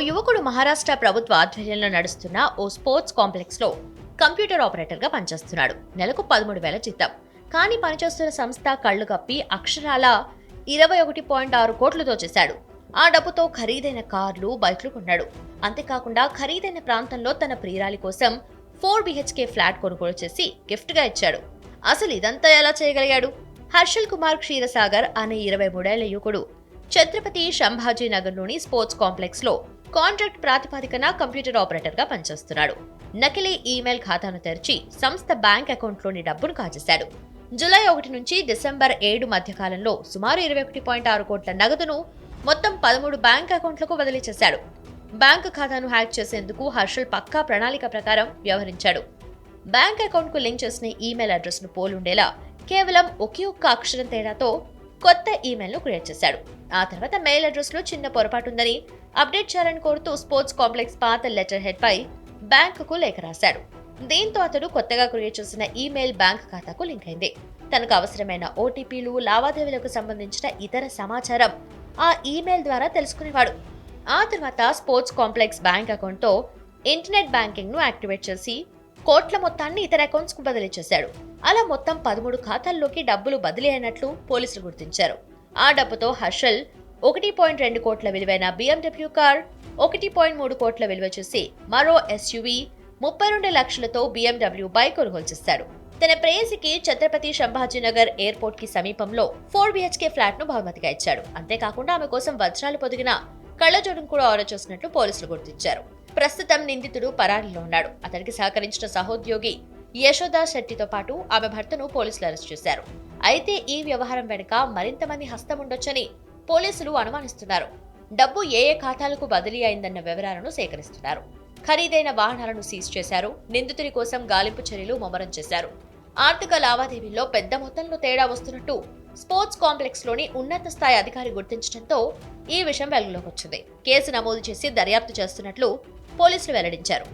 యువకుడు మహారాష్ట్ర ప్రభుత్వ ఆధ్వర్యంలో నడుస్తున్న ఓ స్పోర్ట్స్ కాంప్లెక్స్లో కంప్యూటర్ ఆపరేటర్గా పనిచేస్తున్నాడు. నెలకు పదమూడు వేల జీతం. కానీ పనిచేస్తున్న సంస్థ కళ్ళు కప్పి అక్షరాల ఇరవై ఒకటి పాయింట్ ఆరు కోట్లతో చేశాడు. ఆ డబ్బుతో ఖరీదైన కార్లు బైక్లు కొన్నాడు. అంతేకాకుండా ఖరీదైన ప్రాంతంలో తన ప్రియురాలి కోసం ఫోర్ బిహెచ్కే ఫ్లాట్ కొనుగోలు చేసి గిఫ్ట్గా ఇచ్చాడు. అసలు ఇదంతా ఎలా చేయగలిగాడు? హర్షల్ కుమార్ క్షీరసాగర్ అనే ఇరవై మూడేళ్ళ యువకుడు ఛత్రపతి సంభాజీ నగర్లోని స్పోర్ట్స్ కాంప్లెక్స్లో కాంట్రాక్ట్ ప్రాతిపదికన కంప్యూటర్ ఆపరేటర్గా పనిచేస్తున్నాడు. నకిలీ ఈమెయిల్ ఖాతాను తెరిచి సంస్థ బ్యాంక్ అకౌంట్లోని డబ్బును కాజేశాడు. జూలై ఒకటి నుంచి డిసెంబర్ ఏడు మధ్యకాలంలో సుమారు ఇరవై ఒకటి పాయింట్ ఆరు కోట్ల నగదును మొత్తం పదమూడు బ్యాంక్ అకౌంట్లకు బదిలీ చేశాడు. బ్యాంకు ఖాతాను హ్యాక్ చేసేందుకు హర్షల్ పక్కా ప్రణాళిక ప్రకారం వ్యవహరించాడు. బ్యాంక్ అకౌంట్కు లింక్ చేసిన ఈమెయిల్ అడ్రస్ను పోలుండేలా కేవలం ఒకే ఒక్క అక్షరం తేడాతో కొత్త ఈమెయిల్ను క్రియేట్ చేశాడు. ఆ తర్వాత మెయిల్ అడ్రస్లో చిన్న పొరపాటు ఉందని అప్డేట్ చేయాలని కోరుతూ స్పోర్ట్స్ కాంప్లెక్స్ పాత లెటర్ హెడ్పై బ్యాంకుకు లేఖ రాశాడు. దీంతో అతడు కొత్తగా క్రియేట్ చేసిన ఈమెయిల్ బ్యాంక్ ఖాతాకు లింక్ అయింది. తనకు అవసరమైన ఓటీపీలు లావాదేవీలకు సంబంధించిన ఇతర సమాచారం ఆ ఈమెయిల్ ద్వారా తెలుసుకునేవాడు. ఆ తర్వాత స్పోర్ట్స్ కాంప్లెక్స్ బ్యాంక్ అకౌంట్తో ఇంటర్నెట్ బ్యాంకింగ్ను యాక్టివేట్ చేసి కోట్ల మొత్తాన్ని ఇతర అకౌంట్స్కు బదిలీ చేశాడు. అలా మొత్తం పదమూడు ఖాతాల్లోకి డబ్బులు బదిలీ అయినట్లు పోలీసులు గుర్తించారు. ఆ డబ్బుతో హర్షల్ ఒకటి పాయింట్ రెండు కోట్ల విలువైన బీఎండబ్ల్యూ కార్ ఒకటి పాయింట్ మూడు కోట్ల విలువ చేసి మరో ఎస్యువి ముప్పై రెండు లక్షలతో బిఎండబ్ల్యూ బైక్ కొనుగోలు చేశాడు. తన ప్రేయసికి ఛత్రపతి సంభాజీనగర్ ఎయిర్పోర్ట్కి సమీపంలో ఫోర్ బిహెచ్కే ఫ్లాట్ను బహుమతిగా ఇచ్చాడు. అంతేకాకుండా ఆమె కోసం వజ్రాలు పొదిగిన కళ్ళజోడును కూడా ఆర్డర్ చేసినట్లు పోలీసులు గుర్తించారు. ప్రస్తుతం నిందితుడు పరారీలో ఉన్నాడు. అతనికి సహకరించిన సహోద్యోగి యశోదా శెట్టితో పాటు ఆమె భర్తను పోలీసులు అరెస్ట్ చేశారు. అయితే ఈ వ్యవహారం వెనుక మరింత మంది హస్తం ఉండొచ్చని పోలీసులు అనుమానిస్తున్నారు. డబ్బు ఏ ఏ ఖాతాలకు బదిలీ అయిందన్న వివరాలను సేకరిస్తున్నారు. ఖరీదైన వాహనాలను సీజ్ చేశారు. నిందితుడి కోసం గాలింపు చర్యలు ముమ్మరం చేశారు. ఆర్థిక లావాదేవీల్లో పెద్ద మొత్తంలో తేడా వస్తున్నట్టు స్పోర్ట్స్ కాంప్లెక్స్లోని ఉన్నత స్థాయి అధికారి గుర్తించడంతో ఈ విషయం వెలుగులోకి వచ్చింది. కేసు నమోదు చేసి దర్యాప్తు చేస్తున్నట్లు పోలీసులు వెల్లడించారు.